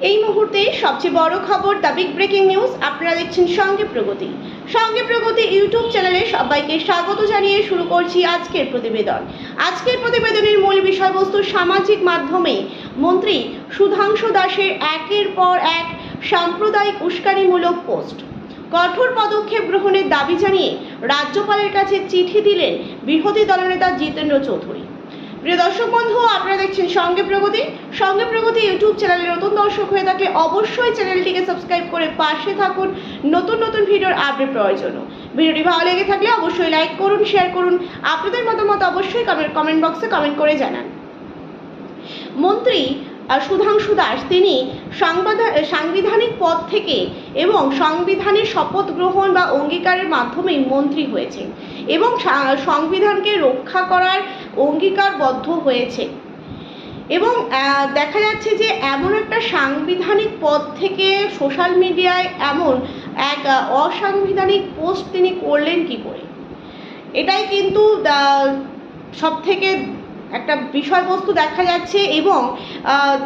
এই মুহূর্তে সবচেয়ে বড় খবর দ্য বিগ ব্রেকিং নিউজ আপনারা দেখছেন সঙ্গে প্রগতি। সঙ্গে প্রগতি ইউটিউব চ্যানেলে সবাইকে স্বাগত জানিয়ে শুরু করছি আজকের প্রতিবেদন। আজকের প্রতিবেদনের মূল বিষয়বস্তু সামাজিক মাধ্যমে। মন্ত্রী সুধাংশু দাসের একের পর এক সাম্প্রদায়িক উস্কানিমূলক পোস্ট। কঠোর পদক্ষেপ গ্রহণের দাবি জানিয়ে রাজ্যপালের কাছে চিঠি দিলেন বিরোধী দলনেতা জিতেন্দ্র চৌধুরী। প্রিয় দর্শক বন্ধু, আপনারা দেখছেন সঙ্গে প্রগতি। সঙ্গে প্রগতি ইউটিউব চ্যানেলে নতুন দর্শক হয়ে থাকলে অবশ্যই চ্যানেলটিকে সাবস্ক্রাইব করে পাশে থাকুন। নতুন নতুন ভিডিওর আপডেট পাওয়ার জন্য। ভিডিওটি ভালো লেগে থাকলে অবশ্যই লাইক করুন, শেয়ার করুন। আপনাদের মতামত অবশ্যই কমেন্ট কমেন্ট বক্সে কমেন্ট করে জানান। মন্ত্রী সুধাংশু দাস, তিনি সাংবাদা- সাংবিধানিক পদ থেকে এবং সংবিধানের শপথ গ্রহণ বা অঙ্গীকারের মাধ্যমেই মন্ত্রী হয়েছেন এবং সংবিধানকে রক্ষা করার অঙ্গীকারবদ্ধ হয়েছে। এবং দেখা যাচ্ছে যে এমন একটা সাংবিধানিক পদ থেকে সোশ্যাল মিডিয়ায় এমন এক অসাংবিধানিক পোস্ট তিনি করলেন কি করে? এটাই কিন্তু সব থেকে একটা বিষয়বস্তু দেখা যাচ্ছে এবং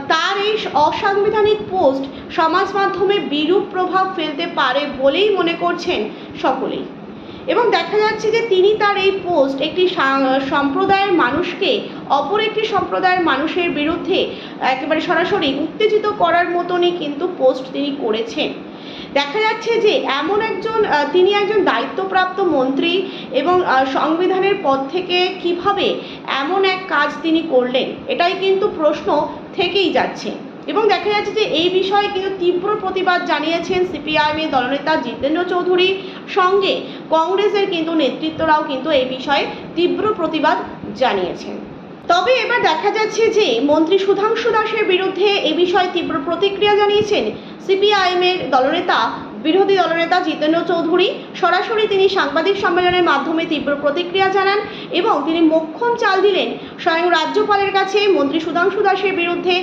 তার এই অসাংবিধানিক পোস্ট সমাজ মাধ্যমে বিরূপ প্রভাব ফেলতে পারে বলেই মনে করছেন সকলেই। এবং দেখা যাচ্ছে যে তিনি তার এই পোস্ট একটি সম্প্রদায়ের মানুষকে, অপর একটি সম্প্রদায়ের মানুষের বিরুদ্ধে একেবারে সরাসরি উত্তেজিত করার মতনই কিন্তু পোস্ট তিনি করেছেন। দেখা যাচ্ছে যে এমন একজন তিনি একজন দায়িত্বপ্রাপ্ত মন্ত্রী এবং সংবিধানের পদ থেকে কীভাবে এমন এক কাজ তিনি করলেন, এটাই কিন্তু প্রশ্ন থেকেই যাচ্ছে। এবং দেখা যাচ্ছে যে এই বিষয়ে কিন্তু তীব্র প্রতিবাদ জানিয়েছেন সিপিআইএমের দলনেতা জিতেন্দ্র চৌধুরী। সঙ্গে কংগ্রেসের কিন্তু নেতৃত্বরাও কিন্তু এই বিষয়ে তীব্র প্রতিবাদ জানিয়েছেন। তবে এবার দেখা যাচ্ছে যে মন্ত্রী সুধাংশু দাসের বিরুদ্ধে এ বিষয়ে তীব্র প্রতিক্রিয়া জানিয়েছেন সিপিআইএমের দলনেতা, বিরোধী দলনেতা জিতেন্দ্র চৌধুরী। সরাসরি তিনি সাংবাদিক সম্মেলনের মাধ্যমে তীব্র প্রতিক্রিয়া জানান এবং তিনি মোক্ষম চাল দিলেন। স্বয়ং রাজ্যপালের কাছে মন্ত্রী সুধাংশু দাসের বিরুদ্ধে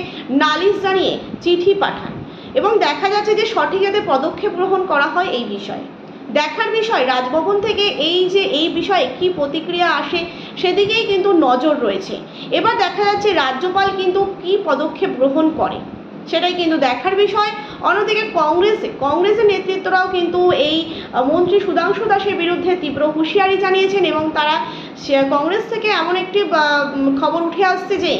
নালিশ জানিয়ে চিঠি পাঠান এবং দেখা যাচ্ছে যে সঠিক যাতে পদক্ষেপ গ্রহণ করা হয় এই বিষয়ে। দেখার বিষয়, রাজভবন থেকে এই যে এই বিষয়ে কি প্রতিক্রিয়া আসে সেদিকেই কিন্তু নজর রয়েছে। এবার দেখা যাচ্ছে রাজ্যপাল কিন্তু কি পদক্ষেপ গ্রহণ করে, সেটাই কিন্তু দেখার বিষয়। অন্যদিকে কংগ্রেসে, কংগ্রেসের নেতৃত্বরাও কিন্তু এই মন্ত্রী সুধাংশু দাসের বিরুদ্ধে তীব্র হুঁশিয়ারি জানিয়েছেন এবং তারা কংগ্রেস থেকে এমন একটি খবর উঠে আসছে যে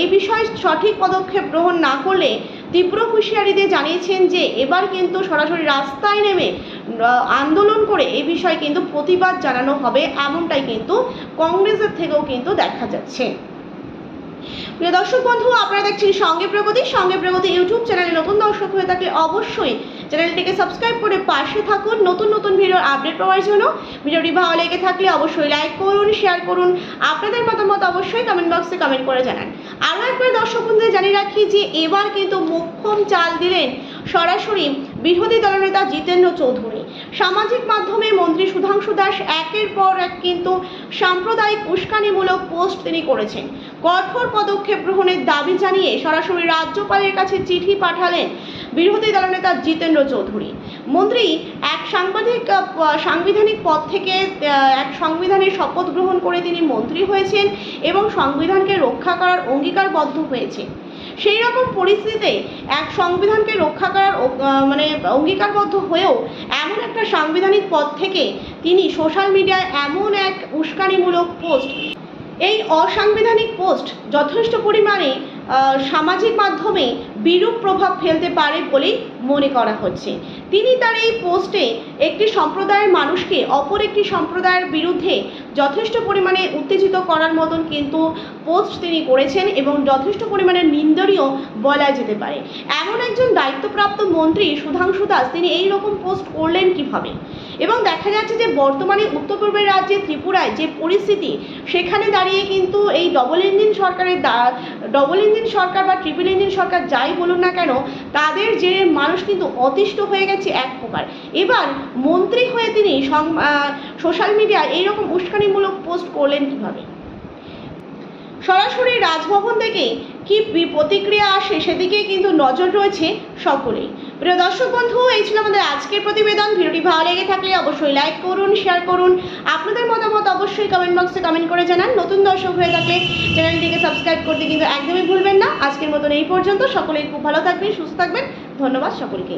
এই বিষয়ে সঠিক পদক্ষেপ গ্রহণ না করলে তীব্র হুঁশিয়ারি দিয়ে জানিয়েছেন যে এবার কিন্তু সরাসরি রাস্তায় নেমে আন্দোলন করে এ বিষয়ে কিন্তু প্রতিবাদ জানানো হবে, এমনটাই কিন্তু কংগ্রেসের থেকেও কিন্তু দেখা যাচ্ছে। প্রিয় দর্শক বন্ধু, আপনারা দেখছেন সঙ্গে প্রগতি। সঙ্গে প্রগতি ইউটিউব চ্যানেলে নতুন দর্শক হয়ে থাকলে অবশ্যই চ্যানেলটিকে সাবস্ক্রাইব করে পাশে থাকুন। নতুন নতুন ভিডিওর আপডেট পাওয়ার জন্য ভিডিওটি ভালো লেগে থাকলে অবশ্যই লাইক করুন, শেয়ার করুন। আপনাদের মতামত অবশ্যই কমেন্ট বক্সে কমেন্ট করে জানান। আরও একবার দর্শক বন্ধুদের জানিয়ে রাখি যে এবার কিন্তু মোক্ষম চাল দিলেন সরাসরি বিরোধী দলনেতা জিতেন্দ্র চৌধুরী। সামাজিক মাধ্যমে মন্ত্রী সুধাংশু দাস একের পর এক কিন্তু সাম্প্রদায়িক উস্কানিমূলক পোস্ট তিনি করেছেন। কঠোর পদক্ষেপ গ্রহণের দাবি জানিয়ে সরাসরি রাজ্যপালের কাছে চিঠি পাঠালেন বিরোধী দলনেতা জিতেন্দ্র চৌধুরী। মন্ত্রী এক সাংবাদিক সাংবিধানিক পদ থেকে এক সংবিধানের শপথ গ্রহণ করে তিনি মন্ত্রী হয়েছেন এবং সংবিধানকে রক্ষা করার অঙ্গীকারবদ্ধ হয়েছে সেই রকম পরিস্থিতিতে এক সংবিধানকে রক্ষা করার মানে অঙ্গীকারবদ্ধ হয়েও এমন একটা সাংবিধানিক পদ থেকে তিনি সোশ্যাল মিডিয়ায় এমন এক উস্কানিমূলক পোস্ট, এই অসাংবিধানিক পোস্ট যথেষ্ট পরিমাণে সামাজিক মাধ্যমে বিরূপ প্রভাব ফেলতে পারে বলেই মনে করা হচ্ছে। তিনি তার এই পোস্টে একটি সম্প্রদায়ের মানুষকে অপর একটি সম্প্রদায়ের বিরুদ্ধে যথেষ্ট পরিমাণে উত্তেজিত করার মতন কিন্তু পোস্ট তিনি করেছেন এবং যথেষ্ট পরিমাণে নিন্দনীয় বলা যেতে পারে। এমন একজন দায়িত্বপ্রাপ্ত মন্ত্রী সুধাংশু দাস, তিনি এই রকম পোস্ট করলেন কীভাবে? এবং দেখা যাচ্ছে যে বর্তমানে উত্তর পূর্বের রাজ্যে ত্রিপুরায় যে পরিস্থিতি, সেখানে দাঁড়িয়ে কিন্তু এই ডবল ইঞ্জিন সরকারের ডবল ইঞ্জিন সরকার বা ট্রিপল ইঞ্জিন সরকার যাই বলুন না কেন, তাদের যে মানুষ কিন্তু অতিষ্ঠ হয়ে গেছে এক প্রকার। এবার মন্ত্রী হয়ে তিনি সোশ্যাল মিডিয়ায় এইরকম উস্কানিমূলক পোস্ট করলেন কীভাবে? সরাসরি রাজভবন থেকে কি প্রতিক্রিয়া আসে সেদিকেই কিন্তু নজর রয়েছে সকলেই। প্রিয় দর্শক বন্ধু, এই ছিল আমাদের আজকের প্রতিবেদন। ভিডিওটি ভালো লেগে থাকলে অবশ্যই লাইক করুন শেয়ার করুন। আপনাদের মতামত অবশ্যই কমেন্ট বক্সে কমেন্ট করে জানান। নতুন দর্শক হয়ে থাকলে চ্যানেলটিকে সাবস্ক্রাইব করতে কিন্তু একদমই ভুলবেন না। আজকের মতন এই পর্যন্ত। সকলেই খুব ভালো থাকবেন, সুস্থ থাকবেন। ধন্যবাদ সকলকে।